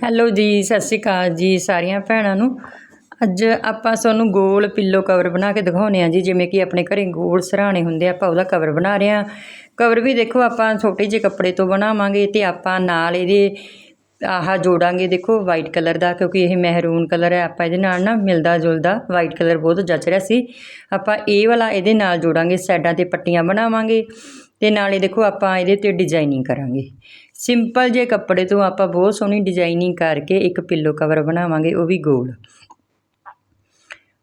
Hello ਜੀ, ਸਤਿ ਸ਼੍ਰੀ ਅਕਾਲ ਜੀ ਸਾਰੀਆਂ ਭੈਣਾਂ ਨੂੰ। ਅੱਜ ਆਪਾਂ ਤੁਹਾਨੂੰ ਗੋਲ ਪਿੱਲੋ ਕਵਰ ਬਣਾ ਕੇ ਦਿਖਾਉਨੇ ਆ ਜੀ, ਜਿਵੇਂ ਕਿ ਆਪਣੇ ਘਰੇ ਗੋਲ ਸਰਾਣੇ ਹੁੰਦੇ ਆਪਾਂ ਉਹਦਾ ਕਵਰ ਬਣਾ ਰਹੇ ਆ ਕਵਰ ਵੀ ਦੇਖੋ, ਆਪਾਂ ਛੋਟੇ ਜਿਹੇ ਕੱਪੜੇ ਤੋਂ ਬਣਾਵਾਂਗੇ ਤੇ ਆਪਾਂ ਨਾਲ ਇਹਦੇ ਆਹ ਜੋੜਾਂਗੇ, ਦੇਖੋ ਵਾਈਟ ਕਲਰ ਦਾ, ਕਿਉਂਕਿ ਇਹ ਮਹਿਰੂਨ ਕਲਰ ਹੈ, ਆਪਾਂ ਇਹਦੇ ਨਾਲ ਨਾ ਮਿਲਦਾ ਜੁਲਦਾ ਵਾਈਟ ਕਲਰ ਬਹੁਤ ਜੱਚ ਰਿਹਾ ਸੀ। ਆਪਾਂ ਇਹ ਵਾਲਾ ਇਹਦੇ ਨਾਲ ਜੋੜਾਂਗੇ, ਸਾਈਡਾਂ ਤੇ ਪੱਟੀਆਂ ਬਣਾਵਾਂਗੇ ਤੇ ਨਾਲੇ ਦੇਖੋ ਆਪਾਂ ਇਹਦੇ ਤੇ ਡਿਜ਼ਾਈਨਿੰਗ ਕਰਾਂਗੇ। ਸਿੰਪਲ ਜੇ ਕੱਪੜੇ ਤੋਂ ਆਪਾਂ ਬਹੁਤ ਸੋਹਣੀ ਡਿਜ਼ਾਈਨਿੰਗ ਕਰਕੇ ਇੱਕ ਪਿੱਲੋ ਕਵਰ ਬਣਾਵਾਂਗੇ, ਉਹ ਵੀ ਗੋਲ।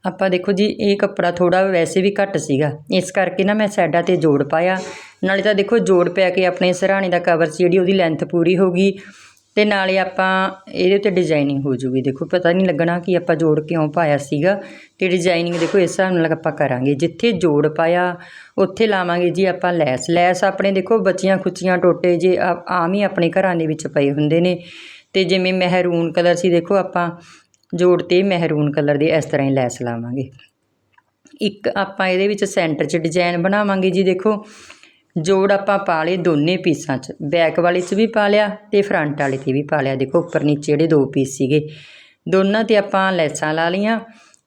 ਆਪਾਂ ਦੇਖੋ ਜੀ, ਇਹ ਕੱਪੜਾ ਥੋੜਾ ਵੈਸੇ ਵੀ ਘੱਟ ਸੀਗਾ। ਇਸ ਕਰਕੇ ਨਾ ਮੈਂ ਸਾਈਡਾਂ ਤੇ ਜੋੜ ਪਾਇਆ। ਨਾਲੇ ਤਾਂ ਦੇਖੋ ਜੋੜ ਪੈ ਕੇ ਆਪਣੇ ਸਰਾਣੇ ਦਾ ਕਵਰ ਸੀ, ਜਿਹੜੀ ਉਹਦੀ ਲੈਂਥ ਪੂਰੀ ਹੋ ਗਈ। ਤੇ ਨਾਲੇ ਆਪਾਂ ਇਹਦੇ ਉੱਤੇ ਡਿਜ਼ਾਈਨਿੰਗ ਹੋ ਜੂਗੀ ਦੇਖੋ, ਪਤਾ ਨਹੀਂ ਲੱਗਣਾ ਕਿ ਆਪਾਂ ਜੋੜ ਕਿਉਂ ਪਾਇਆ ਸੀਗਾ। ਤੇ ਡਿਜ਼ਾਈਨਿੰਗ ਦੇਖੋ, ਇਸ ਹਿਸਾਬ ਨਾਲ ਆਪਾਂ ਕਰਾਂਗੇ। ਜਿੱਥੇ ਜੋੜ ਪਾਇਆ, ਉੱਥੇ ਲਾਵਾਂਗੇ ਜੀ ਆਪਾਂ ਲੈਸ। ਲੈਸ ਆਪਣੇ ਦੇਖੋ, ਬੱਚੀਆਂ ਖੁੱਚੀਆਂ ਟੋਟੇ ਜੇ ਆਮ ਹੀ ਆਪਣੇ ਘਰਾਂ ਦੇ ਵਿੱਚ ਪਏ ਹੁੰਦੇ ਨੇ। ਤੇ ਜਿਵੇਂ ਮਹਿਰੂਨ ਕਲਰ ਸੀ, ਦੇਖੋ ਆਪਾਂ ਜੋੜ ਤੇ ਮਹਿਰੂਨ ਕਲਰ ਦੇ ਇਸ ਤਰ੍ਹਾਂ ਹੀ ਲੈਸ ਲਾਵਾਂਗੇ। ਇੱਕ ਆਪਾਂ ਇਹਦੇ ਵਿੱਚ ਸੈਂਟਰ 'ਚ ਡਿਜ਼ਾਈਨ ਬਣਾਵਾਂਗੇ ਜੀ, ਦੇਖੋ। ਜੋੜ ਆਪਾਂ ਪਾ ਲਏ ਦੋਨੇ ਪੀਸਾਂ 'ਚ। ਬੈਕ ਵਾਲੇ 'ਚ ਵੀ ਪਾ ਲਿਆ ਤੇ ਫਰੰਟ ਵਾਲੇ 'ਤੇ ਵੀ ਪਾ ਲਿਆ। ਦੇਖੋ, ਉੱਪਰ ਨੀਚੇ ਜਿਹੜੇ ਦੋ ਪੀਸ ਸੀਗੇ। ਦੋਨਾਂ ਤੇ ਆਪਾਂ ਲੈਸਾਂ ਲਾ ਲਈਆਂ।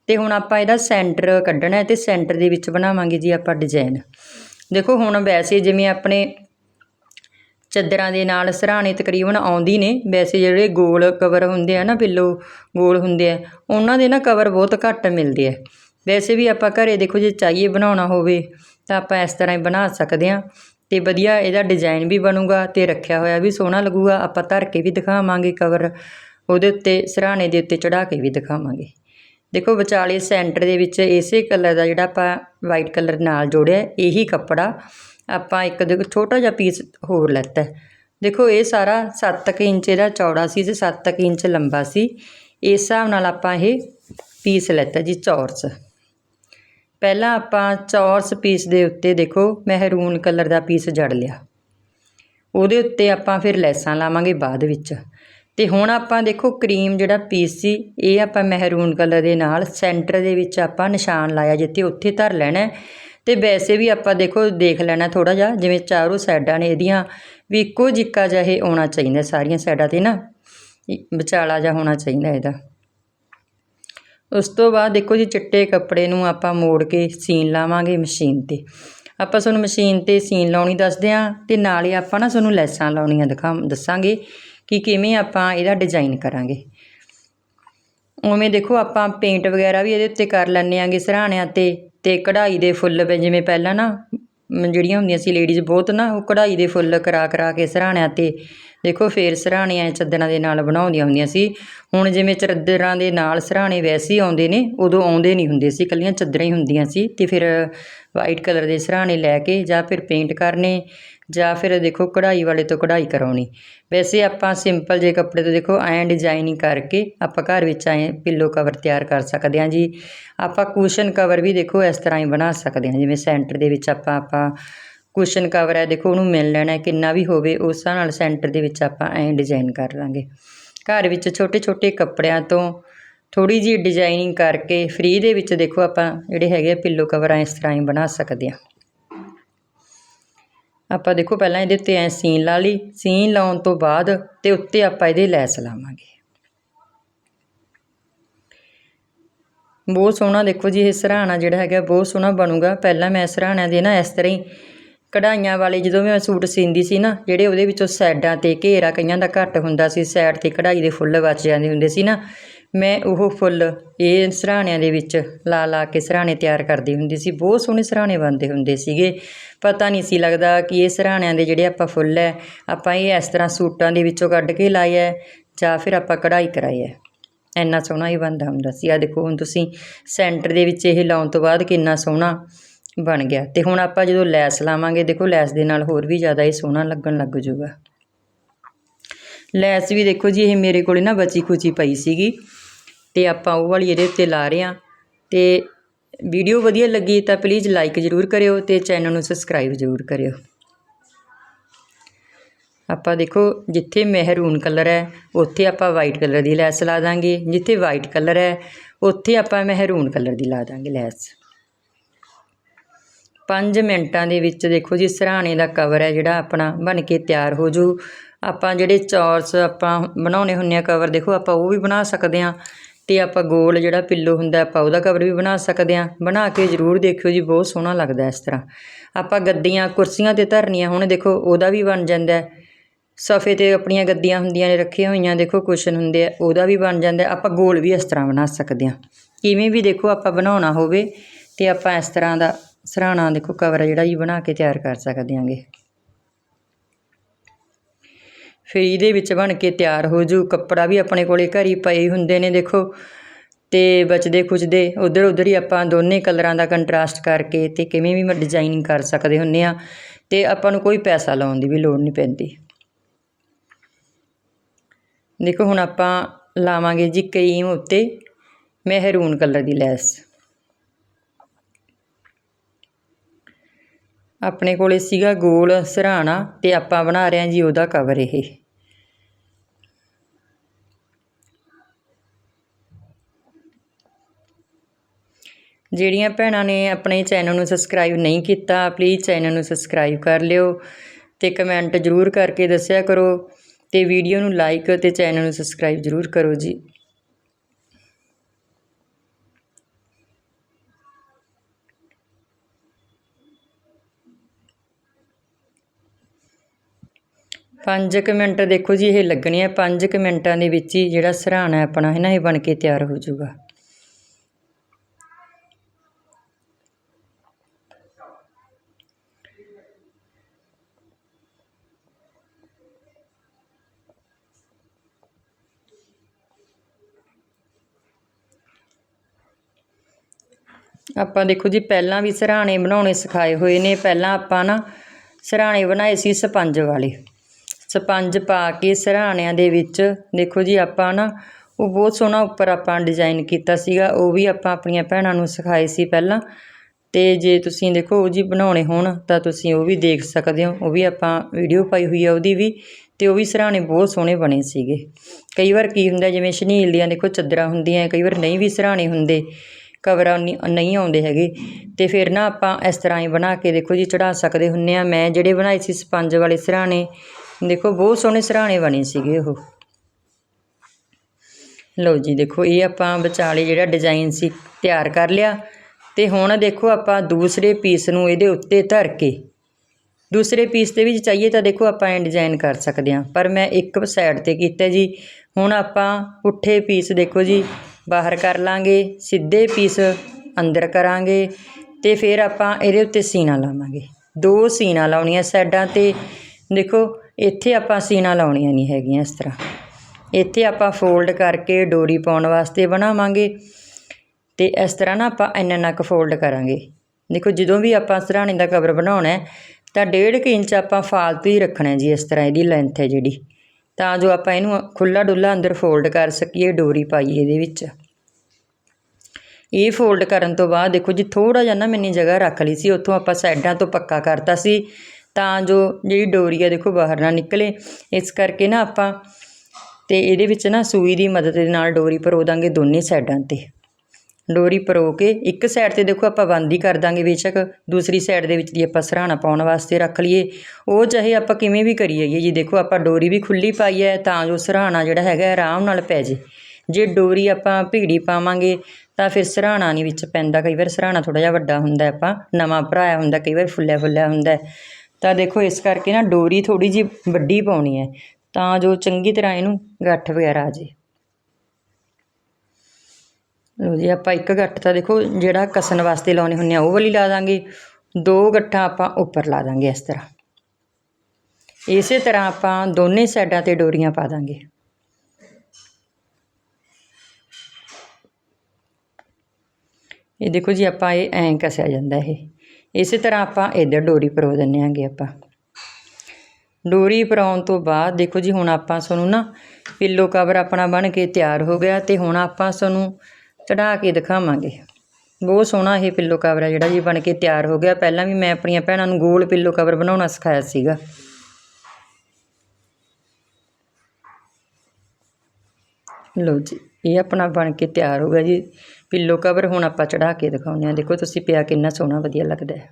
ਤੇ ਹੁਣ ਆਪਾਂ ਇਹਦਾ ਸੈਂਟਰ ਕੱਢਣਾ ਹੈ ਤੇ ਸੈਂਟਰ ਦੇ ਵਿੱਚ ਬਣਾਵਾਂਗੇ ਜੀ ਆਪਾਂ ਡਿਜ਼ਾਈਨ ਦੇਖੋ, ਹੁਣ ਵੈਸੇ ਜਿਵੇਂ ਆਪਣੇ ਚੱਦਰਾਂ ਦੇ ਨਾਲ ਸਰਾਣੇ ਤਕਰੀਬਨ ਆਉਂਦੀ ਨੇ। ਵੈਸੇ ਜਿਹੜੇ ਗੋਲ ਕਵਰ ਹੁੰਦੇ ਆ ਨਾ ਪਿੱਲੋ ਗੋਲ ਹੁੰਦੇ ਆ, ਉਹਨਾਂ ਦੇ ਨਾ ਕਵਰ ਬਹੁਤ ਘੱਟ ਮਿਲਦੇ ਆ। ਵੈਸੇ ਵੀ ਆਪਾਂ ਘਰੇ ਦੇਖੋ, ਜੇ ਚਾਹੀਏ ਬਣਾਉਣਾ ਹੋਵੇ ਤਾਂ ਆਪਾਂ ਇਸ ਤਰ੍ਹਾਂ ਹੀ ਬਣਾ ਸਕਦੇ ਹਾਂ ਅਤੇ ਵਧੀਆ ਇਹਦਾ ਡਿਜ਼ਾਈਨ ਵੀ ਬਣੂਗਾ ਅਤੇ ਰੱਖਿਆ ਹੋਇਆ ਵੀ ਸੋਹਣਾ ਲੱਗੂਗਾ। ਆਪਾਂ ਧਰ ਕੇ ਵੀ ਦਿਖਾਵਾਂਗੇ ਕਵਰ ਉਹਦੇ ਉੱਤੇ ਸਰਾਣੇ ਦੇ ਉੱਤੇ ਚੜਾ ਕੇ ਵੀ ਦਿਖਾਵਾਂਗੇ। ਦੇਖੋ ਵਿਚਾਲੇ ਸੈਂਟਰ ਦੇ ਵਿੱਚ ਇਸੇ ਕਲਰ ਦਾ ਜਿਹੜਾ ਆਪਾਂ ਵਾਈਟ ਕਲਰ ਨਾਲ ਜੋੜਿਆ, ਇਹੀ ਕੱਪੜਾ ਆਪਾਂ ਇੱਕ ਦੇਖੋ ਛੋਟਾ ਜਿਹਾ ਪੀਸ ਹੋਰ ਲੈਤਾ। ਦੇਖੋ ਇਹ ਸਾਰਾ 7 ਇੰਚ ਇਹਦਾ ਚੌੜਾ ਸੀ ਤੇ 7 ਇੰਚ ਲੰਬਾ ਸੀ। ਇਸ ਹਿਸਾਬ ਨਾਲ ਆਪਾਂ ਇਹ ਪੀਸ ਲੈਤਾ ਜੀ ਚੌਰਸ। ਪਹਿਲਾਂ ਆਪਾਂ ਚੌਰਸ ਪੀਸ ਦੇ ਉੱਤੇ ਦੇਖੋ ਮਹਿਰੂਨ ਕਲਰ ਦਾ ਪੀਸ ਜੜ ਲਿਆ। ਉਹਦੇ ਉੱਤੇ ਆਪਾਂ ਫਿਰ ਲੈਸਾਂ ਲਾਵਾਂਗੇ ਬਾਅਦ ਵਿੱਚ। ਤੇ ਹੁਣ ਆਪਾਂ ਦੇਖੋ ਕਰੀਮ ਜਿਹੜਾ ਪੀਸ ਸੀ, ਇਹ ਆਪਾਂ ਮਹਿਰੂਨ ਕਲਰ ਦੇ ਨਾਲ ਸੈਂਟਰ ਦੇ ਵਿੱਚ ਆਪਾਂ ਨਿਸ਼ਾਨ ਲਾਇਆ ਜਿੱਥੇ ਉੱਥੇ ਧਰ ਲੈਣਾ ਹੈ। ਤੇ ਵੈਸੇ ਵੀ ਆਪਾਂ ਦੇਖੋ ਦੇਖ ਲੈਣਾ ਥੋੜਾ ਜਿਹਾ, ਜਿਵੇਂ ਚਾਰੋਂ ਸਾਈਡਾਂ ਨੇ ਇਹਦੀਆਂ, ਵੀ ਇੱਕੋ ਜਿੱਕਾ ਜਿਹਾ ਇਹ ਆਉਣਾ ਚਾਹੀਦਾ ਸਾਰੀਆਂ ਸਾਈਡਾਂ ਤੇ ਨਾ। ਵਿਚਾਲਾ ਜਿਹਾ ਹੋਣਾ ਚਾਹੀਦਾ ਇਹਦਾ। ਉਸ ਤੋਂ ਬਾਅਦ ਦੇਖੋ ਜੀ ਚਿੱਟੇ ਕੱਪੜੇ ਨੂੰ ਆਪਾਂ ਮੋੜ ਕੇ ਸੀਨ ਲਾਵਾਂਗੇ ਮਸ਼ੀਨ ਤੇ। ਆਪਾਂ ਤੁਹਾਨੂੰ ਮਸ਼ੀਨ ਤੇ ਸੀਨ ਲਾਉਣੀ ਦੱਸਦੇ ਹਾਂ ਤੇ ਨਾਲ ਹੀ ਆਪਾਂ ਨਾ ਤੁਹਾਨੂੰ ਲੈਸਾਂ ਲਾਉਣੀਆਂ ਦਿਖਾ ਦੱਸਾਂਗੇ ਕਿ ਕਿਵੇਂ ਆਪਾਂ ਇਹਦਾ ਡਿਜ਼ਾਈਨ ਕਰਾਂਗੇ। ਉਵੇਂ ਦੇਖੋ ਆਪਾਂ ਪੇਂਟ ਵਗੈਰਾ ਵੀ ਇਹਦੇ ਉੱਤੇ ਕਰ ਲੈਂਦੇ ਆਂਗੇ ਸਰਾਣਿਆਂ ਤੇ ਤੇ ਕਢਾਈ ਦੇ ਫੁੱਲ ਵੀ ਜਿਵੇਂ ਪਹਿਲਾਂ ਨਾ ਜਿਹੜੀਆਂ ਹੁੰਦੀਆਂ ਸੀ ਲੇਡੀਜ਼ ਬਹੁਤ ਨਾ ਉਹ ਕਢਾਈ ਦੇ ਫੁੱਲ ਕਰਾ ਕਰਾ ਕੇ ਸਰਾਣਿਆਂ ਤੇ ਦੇਖੋ ਫੇਰ ਸਰਾਣੀਆਂ ਚੱਦਰਾਂ ਦੇ ਨਾਲ ਬਣਾਉਂਦੀਆਂ ਹੁੰਦੀਆਂ ਸੀ। ਹੁਣ ਜਿਵੇਂ ਚੱਦਰਾਂ ਦੇ ਨਾਲ ਸਰਾਣੇ ਵੈਸੇ ਹੀ ਆਉਂਦੇ ਨੇ, ਉਦੋਂ ਆਉਂਦੇ ਨਹੀਂ ਹੁੰਦੇ ਸੀ, ਇਕੱਲੀਆਂ ਚੱਦਰਾਂ ਹੀ ਹੁੰਦੀਆਂ ਸੀ ਅਤੇ ਫਿਰ ਵਾਈਟ ਕਲਰ ਦੇ ਸਰਾਣੇ ਲੈ ਕੇ ਜਾਂ ਫਿਰ ਪੇਂਟ ਕਰਨੇ ਜਾਂ ਫਿਰ ਦੇਖੋ ਕਢਾਈ ਵਾਲੇ ਤੋਂ ਕਢਾਈ ਕਰਾਉਣੀ। ਵੈਸੇ ਆਪਾਂ ਸਿੰਪਲ ਜੇ ਕੱਪੜੇ ਤੋਂ ਦੇਖੋ ਐਂ ਡਿਜ਼ਾਈਨਿੰਗ ਕਰਕੇ ਆਪਾਂ ਘਰ ਵਿੱਚ ਐਂ ਪਿੱਲੋ ਕਵਰ ਤਿਆਰ ਕਰ ਸਕਦੇ ਹਾਂ ਜੀ। ਆਪਾਂ ਕੁਸ਼ਨ ਕਵਰ ਵੀ ਦੇਖੋ ਇਸ ਤਰ੍ਹਾਂ ਹੀ ਬਣਾ ਸਕਦੇ ਹਾਂ। ਜਿਵੇਂ ਸੈਂਟਰ ਦੇ ਵਿੱਚ ਆਪਾਂ ਆਪਾਂ ਕੁਸ਼ਨ ਕਵਰ ਹੈ, ਦੇਖੋ ਉਹਨੂੰ ਮਿਲ ਲੈਣਾ ਕਿੰਨਾ ਵੀ ਹੋਵੇ ਉਸ ਨਾਲ ਸੈਂਟਰ ਦੇ ਵਿੱਚ ਆਪਾਂ ਐਂ ਡਿਜ਼ਾਈਨ ਕਰ ਲਾਂਗੇ। ਘਰ ਵਿੱਚ ਛੋਟੇ ਛੋਟੇ ਕੱਪੜਿਆਂ ਤੋਂ ਥੋੜੀ ਜਿਹੀ ਡਿਜ਼ਾਈਨਿੰਗ ਕਰਕੇ ਫ੍ਰੀ ਦੇ ਵਿੱਚ ਦੇਖੋ ਆਪਾਂ ਜਿਹੜੇ ਹੈਗੇ ਆ ਪਿੱਲੋ ਕਵਰ ਇਸ ਤਰ੍ਹਾਂ ਹੀ ਬਣਾ ਸਕਦੇ ਹਾਂ। ਆਪਾਂ ਦੇਖੋ ਪਹਿਲਾਂ ਇਹਦੇ ਉੱਤੇ ਐ ਸੀਨ ਲਾ ਲਈ, ਸੀਨ ਲਾਉਣ ਤੋਂ ਬਾਅਦ ਤੇ ਉੱਤੇ ਆਪਾਂ ਇਹਦੇ ਲੈਸ ਲਾਵਾਂਗੇ। ਬਹੁਤ ਸੋਹਣਾ ਦੇਖੋ ਜੀ, ਇਹ ਸਰਾਣਾ ਜਿਹੜਾ ਹੈਗਾ ਬਹੁਤ ਸੋਹਣਾ ਬਣੂਗਾ। ਪਹਿਲਾਂ ਮੈਂ ਸਰਾਣਿਆਂ ਦੇ ਨਾ ਇਸ ਤਰ੍ਹਾਂ ਹੀ ਕਢਾਈਆਂ ਵਾਲੇ, ਜਦੋਂ ਵੀ ਮੈਂ ਸੂਟ ਸੀਂਦੀ ਸੀ ਨਾ, ਜਿਹੜੇ ਉਹਦੇ ਵਿੱਚੋਂ ਸਾਈਡਾਂ ਤੇ ਘੇਰਾ ਕਈਆਂ ਦਾ ਘੱਟ ਹੁੰਦਾ ਸੀ ਸਾਈਡ ਤੇ ਕਢਾਈ ਦੇ ਫੁੱਲ ਬਚ ਜਾਂਦੇ ਹੁੰਦੇ ਸੀ ਨਾ ਮੈਂ ਉਹ ਫੁੱਲ ਇਹ ਸਰਾਣਿਆਂ ਦੇ ਵਿੱਚ ਲਾ ਲਾ ਕੇ ਸਰਾਣੇ ਤਿਆਰ ਕਰਦੀ ਹੁੰਦੀ ਸੀ। ਬਹੁਤ ਸੋਹਣੇ ਸਰਾਣੇ ਬਣਦੇ ਹੁੰਦੇ ਸੀਗੇ। ਪਤਾ ਨਹੀਂ ਸੀ ਲੱਗਦਾ ਕਿ ਇਹ ਸਰਾਣਿਆਂ ਦੇ ਜਿਹੜੇ ਆਪਾਂ ਫੁੱਲ ਹੈ ਆਪਾਂ ਇਹ ਇਸ ਤਰ੍ਹਾਂ ਸੂਟਾਂ ਦੇ ਵਿੱਚੋਂ ਕੱਢ ਕੇ ਲਾਏ ਹੈ ਜਾਂ ਫਿਰ ਆਪਾਂ ਕਢਾਈ ਕਰਾਈ ਹੈ ਇੰਨਾ ਸੋਹਣਾ ਹੀ ਬਣਦਾ ਹੁੰਦਾ ਸੀ। ਆ ਦੇਖੋ, ਹੁਣ ਤੁਸੀਂ ਸੈਂਟਰ ਦੇ ਵਿੱਚ ਇਹ ਲਾਉਣ ਤੋਂ ਬਾਅਦ ਕਿੰਨਾ ਸੋਹਣਾ ਬਣ ਗਿਆ। ਤੇ ਹੁਣ ਆਪਾਂ ਜਦੋਂ ਲੈਸ ਲਾਵਾਂਗੇ, ਦੇਖੋ ਲੈਸ ਦੇ ਨਾਲ ਹੋਰ ਵੀ ਜ਼ਿਆਦਾ ਇਹ ਸੋਹਣਾ ਲੱਗਣ ਲੱਗ ਜਾਊਗਾ ਲੈਸ ਵੀ ਦੇਖੋ ਜੀ, ਇਹ ਮੇਰੇ ਕੋਲੇ ਨਾ ਬਚੀ ਖੁਚੀ ਪਈ ਸੀਗੀ। ਅਤੇ ਆਪਾਂ ਉਹ ਵਾਲੀ ਇਹਦੇ ਉੱਤੇ ਲਾ ਰਹੇ ਹਾਂ। ਅਤੇ ਵੀਡੀਓ ਵਧੀਆ ਲੱਗੀ ਤਾਂ ਪਲੀਜ਼ ਲਾਈਕ ਜ਼ਰੂਰ ਕਰਿਓ ਅਤੇ ਚੈਨਲ ਨੂੰ ਸਬਸਕ੍ਰਾਈਬ ਜ਼ਰੂਰ ਕਰਿਓ। ਆਪਾਂ ਦੇਖੋ ਜਿੱਥੇ ਮਹਿਰੂਨ ਕਲਰ ਹੈ, ਉੱਥੇ ਆਪਾਂ ਵਾਈਟ ਕਲਰ ਦੀ ਲੈਸ ਲਾ ਦਾਂਗੇ। ਜਿੱਥੇ ਵਾਈਟ ਕਲਰ ਹੈ, ਉੱਥੇ ਆਪਾਂ ਮਹਿਰੂਨ ਕਲਰ ਦੀ ਲਾ ਦਾਂਗੇ ਲੈਸ। 5 ਮਿੰਟਾਂ ਦੇ ਵਿੱਚ ਦੇਖੋ ਜੀ, ਸਰਾਣੇ ਦਾ ਕਵਰ ਹੈ ਜਿਹੜਾ ਆਪਣਾ ਬਣ ਕੇ ਤਿਆਰ ਹੋ ਜੂ ਆਪਾਂ ਜਿਹੜੇ ਚੌਰਸ ਆਪਾਂ ਬਣਾਉਣੇ ਹੁੰਨੇ ਆ ਕਵਰ ਦੇਖੋ ਆਪਾਂ ਉਹ ਵੀ ਬਣਾ ਸਕਦੇ ਆ ਅਤੇ ਆਪਾਂ ਗੋਲ ਜਿਹੜਾ ਪਿੱਲੋ ਹੁੰਦਾ, ਆਪਾਂ ਉਹਦਾ ਕਵਰ ਵੀ ਬਣਾ ਸਕਦੇ ਹਾਂ। ਬਣਾ ਕੇ ਜ਼ਰੂਰ ਦੇਖਿਓ ਜੀ, ਬਹੁਤ ਸੋਹਣਾ ਲੱਗਦਾ ਇਸ ਤਰ੍ਹਾਂ। ਆਪਾਂ ਗੱਦੀਆਂ, ਕੁਰਸੀਆਂ ਤੇ ਧਰਨੀਆਂ, ਹੁਣ ਦੇਖੋ ਉਹਦਾ ਵੀ ਬਣ ਜਾਂਦਾ ਸਫੇ ਤੇ ਆਪਣੀਆਂ ਗੱਦੀਆਂ ਹੁੰਦੀਆਂ ਨੇ, ਰੱਖੀਆਂ ਹੋਈਆਂ, ਦੇਖੋ ਕੁਸ਼ਨ ਹੁੰਦੇ ਆ, ਉਹਦਾ ਵੀ ਬਣ ਜਾਂਦਾ ਆਪਾਂ ਗੋਲ ਵੀ ਇਸ ਤਰ੍ਹਾਂ ਬਣਾ ਸਕਦੇ ਹਾਂ। ਕਿਵੇਂ ਵੀ ਦੇਖੋ ਆਪਾਂ ਬਣਾਉਣਾ ਹੋਵੇ ਤੇ ਆਪਾਂ ਇਸ ਤਰ੍ਹਾਂ ਦਾ ਸਰਾਣਾ, ਦੇਖੋ ਕਵਰ ਜਿਹੜਾ ਜੀ ਬਣਾ ਕੇ ਤਿਆਰ ਕਰ ਸਕਦੇ ਹਾਂਗੇ। ਫਿਰ ਇਹਦੇ ਵਿੱਚ ਬਣ ਕੇ ਤਿਆਰ ਹੋ ਜੂ। ਕੱਪੜਾ ਵੀ ਆਪਣੇ ਕੋਲੇ ਘਰ ਹੀ ਪਏ ਹੁੰਦੇ ਨੇ, ਦੇਖੋ। ਤੇ ਬਚਦੇ ਖੁਚਦੇ ਉਧਰ ਉਧਰ ਹੀ ਆਪਾਂ ਦੋਨੇ ਕਲਰਾਂ ਦਾ ਕੰਟਰਾਸਟ ਕਰਕੇ ਤੇ ਕਿਵੇਂ ਵੀ ਡਿਜ਼ਾਈਨਿੰਗ ਕਰ ਸਕਦੇ ਹੁੰਨੇ ਆ ਤੇ ਆਪਾਂ ਨੂੰ ਕੋਈ ਪੈਸਾ ਲਾਉਣ ਦੀ ਵੀ ਲੋੜ ਨਹੀਂ ਪੈਂਦੀ। ਦੇਖੋ ਹੁਣ ਆਪਾਂ ਲਾਵਾਂਗੇ ਜੀ ਕਰੀਮ ਉੱਤੇ ਮਹਿਰੂਨ ਕਲਰ ਦੀ ਲੈਸ। ਆਪਣੇ ਕੋਲ ਸੀਗਾ ਗੋਲ, ਸਰਾਣਾ ਅਤੇ ਆਪਾਂ ਬਣਾ ਰਹੇ ਹਾਂ ਜੀ ਉਹਦਾ ਕਵਰ ਇਹ। ਜਿਹੜੀਆਂ ਭੈਣਾਂ ਨੇ ਆਪਣੇ ਚੈਨਲ ਨੂੰ ਸਬਸਕ੍ਰਾਈਬ ਨਹੀਂ ਕੀਤਾ ਪਲੀਜ਼ ਚੈਨਲ ਨੂੰ ਸਬਸਕ੍ਰਾਈਬ ਕਰ ਲਿਓ ਤੇ ਕਮੈਂਟ ਜ਼ਰੂਰ ਕਰਕੇ ਦੱਸਿਆ ਕਰੋ ਤੇ ਵੀਡੀਓ ਨੂੰ ਲਾਈਕ ਤੇ ਚੈਨਲ ਨੂੰ ਸਬਸਕ੍ਰਾਈਬ ਜ਼ਰੂਰ ਕਰੋ ਜੀ। ਪੰਜ ਕੁ ਮਿੰਟ ਦੇਖੋ ਜੀ, ਇਹ ਲੱਗਣੇ ਆ ਪੰਜ ਕੁ ਮਿੰਟਾਂ ਦੇ ਵਿੱਚ ਹੀ ਜਿਹੜਾ ਸਰਾਣਾ ਆਪਣਾ ਹੈ ਨਾ, ਇਹ ਬਣ ਕੇ ਤਿਆਰ ਹੋ ਜਾਊਗਾ। ਆਪਾਂ ਦੇਖੋ ਜੀ, ਪਹਿਲਾਂ ਵੀ ਸਰਾਣੇ ਬਣਾਉਣੇ ਸਿਖਾਏ ਹੋਏ ਨੇ। ਪਹਿਲਾਂ ਆਪਾਂ ਨਾ ਸਰਾਣੇ ਬਣਾਏ ਸੀ ਸਪੰਜ ਵਾਲੇ। ਸਪੰਜ ਪਾ ਕੇ ਸਰਾਣਿਆਂ ਦੇ ਵਿੱਚ। ਦੇਖੋ ਜੀ, ਆਪਾਂ ਨਾ, ਉਹ ਬਹੁਤ ਸੋਹਣਾ ਉੱਪਰ ਆਪਾਂ ਡਿਜ਼ਾਈਨ ਕੀਤਾ ਸੀਗਾ। ਉਹ ਵੀ ਆਪਾਂ ਆਪਣੀਆਂ ਭੈਣਾਂ ਨੂੰ ਸਿਖਾਏ ਸੀ ਪਹਿਲਾਂ। ਤੇ ਜੇ ਤੁਸੀਂ ਦੇਖੋ, ਉਹ ਜੀ ਬਣਾਉਣੇ ਹੋਣ, ਤਾਂ ਤੁਸੀਂ ਉਹ ਵੀ ਦੇਖ ਸਕਦੇ ਹੋ। ਉਹ ਵੀ ਆਪਾਂ ਵੀਡੀਓ ਪਾਈ ਹੋਈ ਆ ਉਹਦੀ ਵੀ। ਤੇ ਉਹ ਵੀ ਸਰਾਣੇ ਬਹੁਤ ਸੋਹਣੇ ਬਣੇ ਸੀਗੇ। ਕਈ ਵਾਰ ਕੀ ਹੁੰਦਾ, ਜਿਵੇਂ ਸ਼ਨੀਲ ਦੀਆਂ ਦੇਖੋ ਚੱਦਰਾਂ ਹੁੰਦੀਆਂ, ਕਈ ਵਾਰ ਨਹੀਂ ਵੀ ਸਰਾਣੇ ਹੁੰਦੇ। ਕਵਰਾਂ ਨਹੀਂ ਨਹੀਂ ਆਉਂਦੇ ਹੈਗੇ। ਤੇ ਫਿਰ ਨਾ ਆਪਾਂ ਇਸ ਤਰ੍ਹਾਂ ਹੀ ਬਣਾ ਕੇ ਦੇਖੋ ਜੀ ਚੜਾ ਸਕਦੇ ਹੁੰਨੇ ਆ। ਮੈਂ ਜਿਹੜੇ ਬਣਾਏ ਸੀ ਸਪੰਜ ਵਾਲੇ ਸਰਾਣੇ ਦੇਖੋ, ਬਹੁਤ ਸੋਹਣੇ ਸਰਾਣੇ ਬਣੇ ਸੀਗੇ ਉਹ। ਲਓ ਜੀ, ਦੇਖੋ, ਇਹ ਆਪਾਂ ਵਿਚਾਲੇ ਜਿਹੜਾ ਡਿਜ਼ਾਈਨ ਸੀ ਤਿਆਰ ਕਰ ਲਿਆ। ਤੇ ਹੁਣ ਦੇਖੋ, ਆਪਾਂ ਦੂਸਰੇ ਪੀਸ ਨੂੰ ਇਹਦੇ ਉੱਤੇ ਧਰ ਕੇ, ਦੂਸਰੇ ਪੀਸ 'ਤੇ ਵੀ ਚਾਹੀਏ ਤਾਂ ਦੇਖੋ, ਆਪਾਂ ਇਹ ਡਿਜ਼ਾਈਨ ਕਰ ਸਕਦੇ ਹਾਂ। ਪਰ ਮੈਂ ਇੱਕ ਸਾਈਡ ਤੇ ਕੀਤਾ ਜੀ। ਹੁਣ ਆਪਾਂ ਪੁੱਠੇ ਪੀਸ ਦੇਖੋ ਜੀ, ਬਾਹਰ ਕਰ ਲਾਂਗੇ, ਸਿੱਧੇ ਪੀਸ ਅੰਦਰ ਕਰਾਂਗੇ ਤੇ ਫਿਰ ਆਪਾਂ ਇਹਦੇ ਉੱਤੇ ਸੀਨਾ ਲਾਵਾਂਗੇ। ਦੋ ਸੀਨਾ ਲਾਉਣੀਆਂ ਸਾਈਡਾਂ ਤੇ। ਦੇਖੋ ਇੱਥੇ ਆਪਾਂ ਸੀਨਾ ਲਾਉਣੀਆਂ ਨਹੀਂ ਹੈਗੀਆਂ ਇਸ ਤਰ੍ਹਾਂ। ਇੱਥੇ ਆਪਾਂ ਫੋਲਡ ਕਰਕੇ ਡੋਰੀ ਪਾਉਣ ਵਾਸਤੇ ਬਣਾਵਾਂਗੇ ਤੇ ਇਸ ਤਰ੍ਹਾਂ ਨਾ ਆਪਾਂ ਇੰਨਾ ਨੱਕ ਫੋਲਡ ਕਰਾਂਗੇ। ਦੇਖੋ, ਜਦੋਂ ਵੀ ਆਪਾਂ ਸਰਾਣੇ ਦਾ ਕਵਰ ਬਣਾਉਣਾ ਹੈ, ਤਾਂ 1.5 ਇੰਚ ਆਪਾਂ ਫਾਲਤੂ ਹੀ ਰੱਖਣਾ ਜੀ ਇਸ ਤਰ੍ਹਾਂ ਇਹਦੀ ਲੈਂਥ ਹੈ ਜਿਹੜੀ। ਤਾਂ ਜੋ ਆਪਾਂ ਇਹਨੂੰ ਖੁੱਲਾ ਡੁੱਲਾ ਅੰਦਰ ਫੋਲਡ ਕਰ ਸਕੀਏ ਡੋਰੀ ਪਾਈਏ ਇਹਦੇ ਵਿੱਚ। ਇਹ ਫੋਲਡ ਕਰਨ ਤੋਂ ਬਾਅਦ ਦੇਖੋ ਜੀ ਥੋੜਾ ਜਿਹਾ ਨਾ ਮੈਨੇ ਜਗ੍ਹਾ ਰੱਖ ਲਈ ਸੀ, ਉੱਥੋਂ ਆਪਾਂ ਸਾਈਡਾਂ ਤੋਂ ਪੱਕਾ ਕਰਤਾ ਸੀ। ਤਾਂ ਜੋ ਜਿਹੜੀ ਡੋਰੀ ਆ ਦੇਖੋ ਬਾਹਰ ਨਾ ਨਿਕਲੇ। ਇਸ ਕਰਕੇ ਨਾ ਆਪਾਂ ਤੇ ਇਹਦੇ ਵਿੱਚ ਨਾ ਸੂਈ ਦੀ ਮਦਦ ਦੇ ਨਾਲ ਡੋਰੀ ਪਰੋ ਦਾਂਗੇ ਦੋਨੇ ਸਾਈਡਾਂ ਤੇ। ਡੋਰੀ ਪਰੋ ਕੇ ਇੱਕ ਸਾਈਡ ਤੇ ਦੇਖੋ ਆਪਾਂ ਬੰਦ ਹੀ ਕਰ ਦਾਂਗੇ ਬੇਸ਼ੱਕ, ਦੂਸਰੀ ਸਾਈਡ ਦੇ ਵਿੱਚ ਦੀ ਆਪਾਂ ਸਰਾਣਾ ਪਾਉਣ ਵਾਸਤੇ ਰੱਖ ਲਈਏ। ਉਹ ਚਾਹੇ ਆਪਾਂ ਕਿਵੇਂ ਵੀ ਕਰੀਏ ਜੀ ਦੇਖੋ ਆਪਾਂ ਡੋਰੀ ਵੀ ਖੁੱਲੀ ਪਾਈ ਹੈ ਤਾਂ ਜੋ ਸਰਾਣਾ ਜਿਹੜਾ ਹੈਗਾ ਆਰਾਮ ਨਾਲ ਪੈ ਜੇ। ਜੇ ਡੋਰੀ ਆਪਾਂ ਭੀੜੀ ਪਾਵਾਂਗੇ ਤਾਂ ਫਿਰ ਸਰਾਣਾ ਨਹੀਂ ਵਿੱਚ ਪੈਂਦਾ। ਕਈ ਵਾਰ ਸਰਾਣਾ ਥੋੜਾ ਜਿਹਾ ਵੱਡਾ ਹੁੰਦਾ ਆਪਾਂ ਨਵਾਂ ਭਰਾਇਆ ਹੁੰਦਾ, ਕਈ ਵਾਰ ਫੁੱਲਿਆ ਫੁੱਲਿਆ ਹੁੰਦਾ ਤਾਂ ਦੇਖੋ ਇਸ ਕਰਕੇ ਨਾ ਡੋਰੀ ਥੋੜੀ ਜੀ ਵੱਡੀ ਪਾਉਣੀ ਹੈ, ਤਾਂ ਜੋ ਚੰਗੀ ਤਰ੍ਹਾਂ ਇਹਨੂੰ ਗੱਠ ਵਗੈਰਾ ਆ ਜੇ। ਲਓ ਜੀ, ਆਪਾਂ ਇੱਕ ਗੱਠ ਤਾਂ ਦੇਖੋ ਜਿਹੜਾ ਕਸਣ ਵਾਸਤੇ ਲਾਉਣੇ ਹੁੰਨੇ ਆ, ਉਹ ਵਾਲੀ ਲਾ ਦਾਂਗੇ। ਦੋ ਗੱਠਾਂ ਆਪਾਂ ਉੱਪਰ ਲਾ ਦਾਂਗੇ ਇਸ ਤਰ੍ਹਾਂ। ਇਸੇ ਤਰ੍ਹਾਂ ਆਪਾਂ ਦੋਨੇ ਸਾਈਡਾਂ ਤੇ ਡੋਰੀਆਂ ਪਾ ਦਾਂਗੇ। ਇਹ ਦੇਖੋ ਜੀ, ਆਪਾਂ ਇਹ ਐਂ ਕਸਿਆ ਜਾਂਦਾ ਇਹ। ਇਸੇ ਤਰ੍ਹਾਂ ਆਪਾਂ ਇੱਧਰ ਡੋਰੀ ਪਰੋ ਦਿੰਨੇ ਆਂਗੇ ਆਪਾਂ। ਡੋਰੀ ਪਰਾਉਣ ਤੋਂ ਬਾਅਦ ਦੇਖੋ ਜੀ, ਹੁਣ ਆਪਾਂ ਤੁਹਾਨੂੰ ਨਾ ਪਿੱਲੋ ਕਵਰ ਆਪਣਾ ਬਣ ਕੇ ਤਿਆਰ ਹੋ ਗਿਆ ਤੇ ਹੁਣ ਆਪਾਂ ਤੁਹਾਨੂੰ ਚੜਾ ਕੇ ਦਿਖਾਵਾਂਗੇ। ਬਹੁਤ ਸੋਹਣਾ ਇਹ ਪਿੱਲੋ ਕਵਰ ਹੈ ਜਿਹੜਾ ਜੀ ਬਣ ਕੇ ਤਿਆਰ ਹੋ ਗਿਆ। ਪਹਿਲਾਂ ਵੀ ਮੈਂ ਆਪਣੀਆਂ ਭੈਣਾਂ ਨੂੰ ਗੋਲ ਪਿੱਲੋ ਕਵਰ ਬਣਾਉਣਾ ਸਿਖਾਇਆ ਸੀਗਾ। ਲਓ ਜੀ, ਇਹ ਆਪਣਾ ਬਣ ਕੇ ਤਿਆਰ ਹੋ ਗਿਆ ਜੀ। ਪਿੱਲੋ ਕਵਰ ਹੁਣ ਆਪਾਂ ਚੜਾ ਕੇ ਦਿਖਾਉਂਦੇ ਹਾਂ। ਦੇਖੋ ਤੁਸੀਂ ਪਿਆ ਕਿੰਨਾ ਸੋਹਣਾ, ਵਧੀਆ ਲੱਗਦਾ ਹੈ।